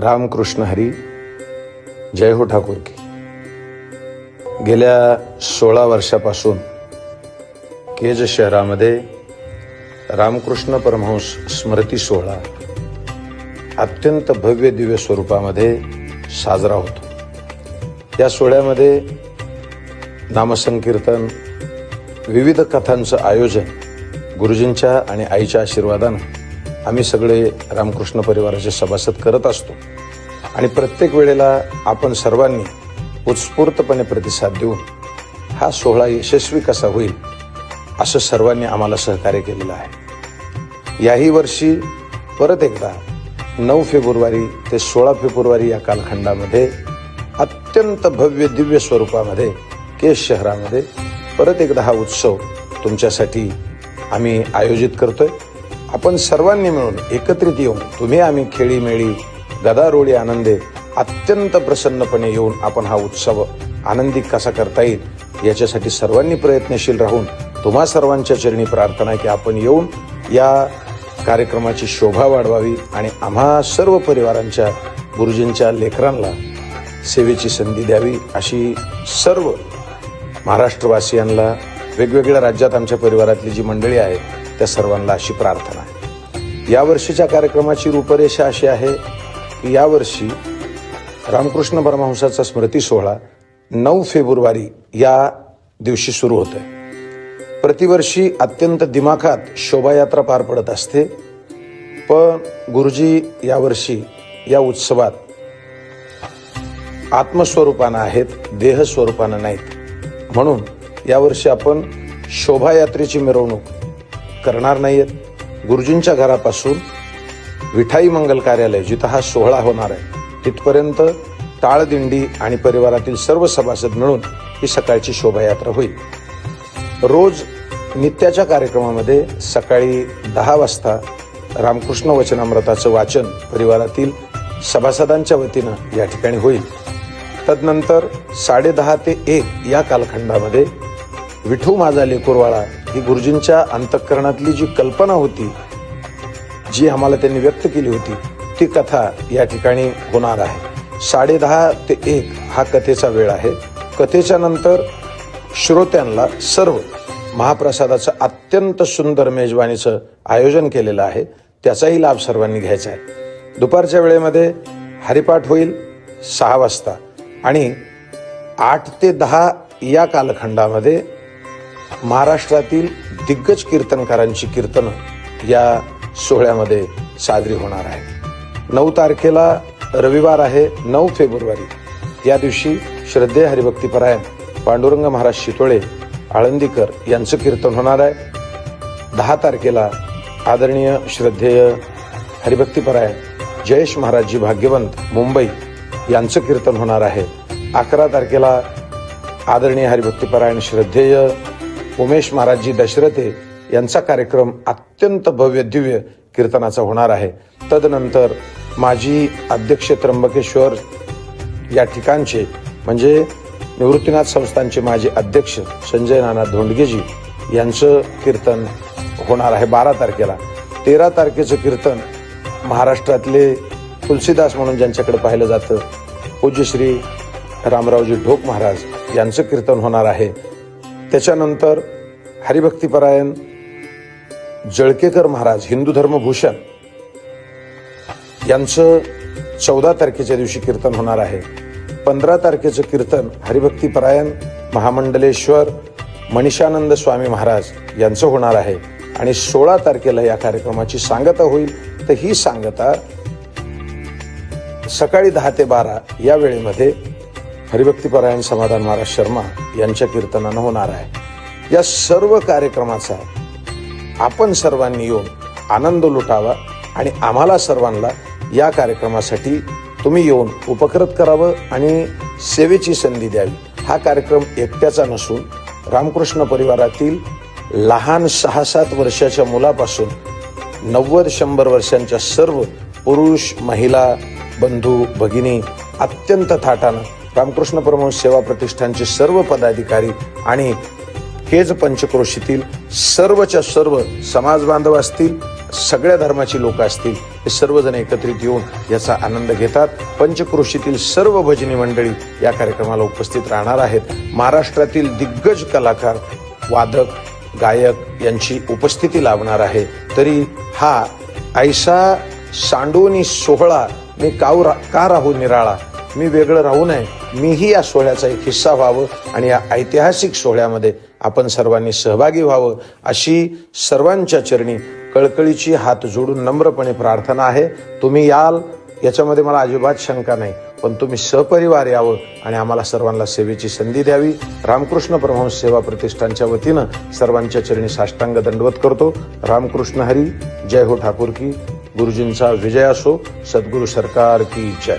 रामकृष्ण हरी जय हो ठाकूर की गेल्या सोळा वर्षापासून केज शहरामध्ये रामकृष्ण परमहंस स्मृती सोहळा अत्यंत भव्य दिव्य स्वरूपामध्ये साजरा होतो. या सोहळ्यामध्ये नामसंकीर्तन विविध कथांचं आयोजन गुरुजींच्या आणि आईच्या आशीर्वादानं आम्ही सगळे रामकृष्ण परिवाराचे सभासद करत असतो. आणि प्रत्येक वेळेला आपण सर्वांनी उत्स्फूर्तपणे प्रतिसाद देऊन हा सोहळा यशस्वी कसा होईल असं सर्वांनी आम्हाला सहकार्य केलेलं आहे. याही वर्षी परत एकदा नऊ फेब्रुवारी ते सोळा फेब्रुवारी या कालखंडामध्ये अत्यंत भव्य दिव्य स्वरूपामध्ये केस शहरामध्ये परत एकदा हा उत्सव तुमच्यासाठी आम्ही आयोजित करतोय. आपण सर्वांनी मिळून एकत्रित येऊन तुम्ही आम्ही खेळीमेळी गदारोळी आनंदे अत्यंत प्रसन्नपणे येऊन आपण हा उत्सव आनंदी कसा करता येईल याच्यासाठी सर्वांनी प्रयत्नशील राहून तुम्हा सर्वांच्या चरणी प्रार्थना आहे की आपण येऊन या कार्यक्रमाची शोभा वाढवावी आणि आम्हा सर्व परिवारांच्या गुरुजींच्या लेकरांना सेवेची संधी द्यावी अशी सर्व महाराष्ट्रवासियांना वेगवेगळ्या राज्यात आमच्या परिवारातली जी मंडळी आहे त्या सर्वांना अशी प्रार्थना. आहे यावर्षीच्या कार्यक्रमाची रूपरेषा अशी आहे की यावर्षी रामकृष्ण परमहंसाचा स्मृती सोहळा नऊ फेब्रुवारी या दिवशी सुरू होतोय. आहे प्रतिवर्षी अत्यंत दिमाखात शोभायात्रा पार पडत असते. पण गुरुजी यावर्षी या उत्सवात आत्मस्वरूपानं आहेत देह स्वरूपानं नाहीत. म्हणून यावर्षी आपण शोभायात्रेची मिरवणूक करणार नाहीयेत. गुरुजींच्या घरापासून विठाई मंगल कार्यालय जिथं हा सोहळा होणार आहे तिथपर्यंत टाळदिंडी आणि परिवारातील सर्व सभासद मिळून ही सकाळची शोभायात्रा होईल. रोज नित्याच्या कार्यक्रमामध्ये सकाळी दहा वाजता रामकृष्ण वचनामृताचं वाचन परिवारातील सभासदांच्या वतीनं या ठिकाणी होईल. तदनंतर साडेदहा ते एक या कालखंडामध्ये विठू माझा लेकुरवाळा ही गुरुजींच्या अंतःकरणातली जी कल्पना होती जी आम्हाला त्यांनी व्यक्त केली होती ती कथा या ठिकाणी होणार आहे. साडेदहा ते एक हा कथेचा वेळ आहे. कथेच्या नंतर श्रोत्यांना सर्व महाप्रसादाचं अत्यंत सुंदर मेजवानीचं आयोजन केलेलं आहे. त्याचाही लाभ सर्वांनी घ्यायचा आहे. दुपारच्या वेळेमध्ये हरिपाठ होईल सहा वाजता आणि आठ ते दहा या कालखंडामध्ये महाराष्ट्रातील दिग्गज कीर्तनकारांची कीर्तनं या सोहळ्यामध्ये साजरी होणार आहे. नऊ तारखेला रविवार आहे नऊ फेब्रुवारी. या दिवशी श्रद्धेय हरिभक्तीपरायण पांडुरंग महाराज शितोळे आळंदीकर यांचं कीर्तन होणार आहे. दहा तारखेला आदरणीय श्रद्धेय हरिभक्तीपरायण जयेश महाराजजी भाग्यवंत मुंबई यांचं कीर्तन होणार आहे. अकरा तारखेला आदरणीय हरिभक्तीपरायण श्रद्धेय उमेश महाराजजी दशरथे यांचा कार्यक्रम अत्यंत भव्य दिव्य कीर्तनाचा होणार आहे. तदनंतर माजी अध्यक्ष त्र्यंबकेश्वर या ठिकाणचे म्हणजे निवृत्तीनाथ संस्थांचे माजी अध्यक्ष संजय नाना धोंडगेजी यांचं कीर्तन होणार आहे बारा तारखेला. तेरा तारखेचं कीर्तन महाराष्ट्रातले तुलसीदास म्हणून ज्यांच्याकडे पाहिलं जातं पूज्यश्री रामरावजी ढोक महाराज यांचं कीर्तन होणार आहे. त्याच्यानंतर हरिभक्तीपरायण जळकेकर महाराज हिंदू धर्मभूषण यांचं चौदा तारखेच्या दिवशी कीर्तन होणार आहे. पंधरा तारखेचं कीर्तन हरिभक्तीपरायण महामंडलेश्वर मनीषानंद स्वामी महाराज यांचं होणार आहे. आणि सोळा तारखेला या कार्यक्रमाची सांगता होईल. तर ही सांगता सकाळी दहा ते बारा या वेळेमध्ये हरिभक्तीपरायण समाधान महाराज शर्मा यांच्या कीर्तनानं होणार आहे. या सर्व कार्यक्रमाचा आपण सर्वांनी येऊन आनंद लुटावा आणि आम्हाला सर्वांना या कार्यक्रमासाठी तुम्ही येऊन उपकृत करावं आणि सेवेची संधी द्यावी. हा कार्यक्रम एकट्याचा नसून रामकृष्ण परिवारातील लहान सहा सात वर्षाच्या मुलापासून नव्वद शंभर वर्षांच्या सर्व पुरुष महिला बंधू भगिनी अत्यंत थाटानं रामकृष्ण परमहंस सेवा प्रतिष्ठानचे सर्व पदाधिकारी आणि केज पंचक्रोशीतील सर्वच्या सर्व समाज बांधव असतील सगळ्या धर्माची लोक असतील हे सर्वजण एकत्रित येऊन याचा आनंद घेतात. पंचक्रोशीतील सर्व भजनी मंडळी या कार्यक्रमाला उपस्थित राहणार आहेत. महाराष्ट्रातील दिग्गज कलाकार वादक गायक यांची उपस्थिती लाभणार आहे. तरी हा ऐसा सांडोनी सोहळा मी काऊ रा- का राहू निराळा? मी वेगळं राहू नये. मीही या सोहळ्याचा एक हिस्सा व्हावं आणि या ऐतिहासिक सोहळ्यामध्ये आपण सर्वांनी सहभागी व्हावं अशी सर्वांच्या चरणी कळकळीची हात जोडून नम्रपणे प्रार्थना आहे. तुम्ही याल याच्यामध्ये मला अजिबात शंका नाही पण तुम्ही सहपरिवार यावं आणि आम्हाला सर्वांना सेवेची संधी द्यावी. रामकृष्ण परमहंस सेवा प्रतिष्ठानच्या वतीनं सर्वांच्या चरणी साष्टांग दंडवत करतो. रामकृष्ण हरी जय हो ठाकूर की. गुरुजींचा विजय असो. सद्गुरु सरकार की जय.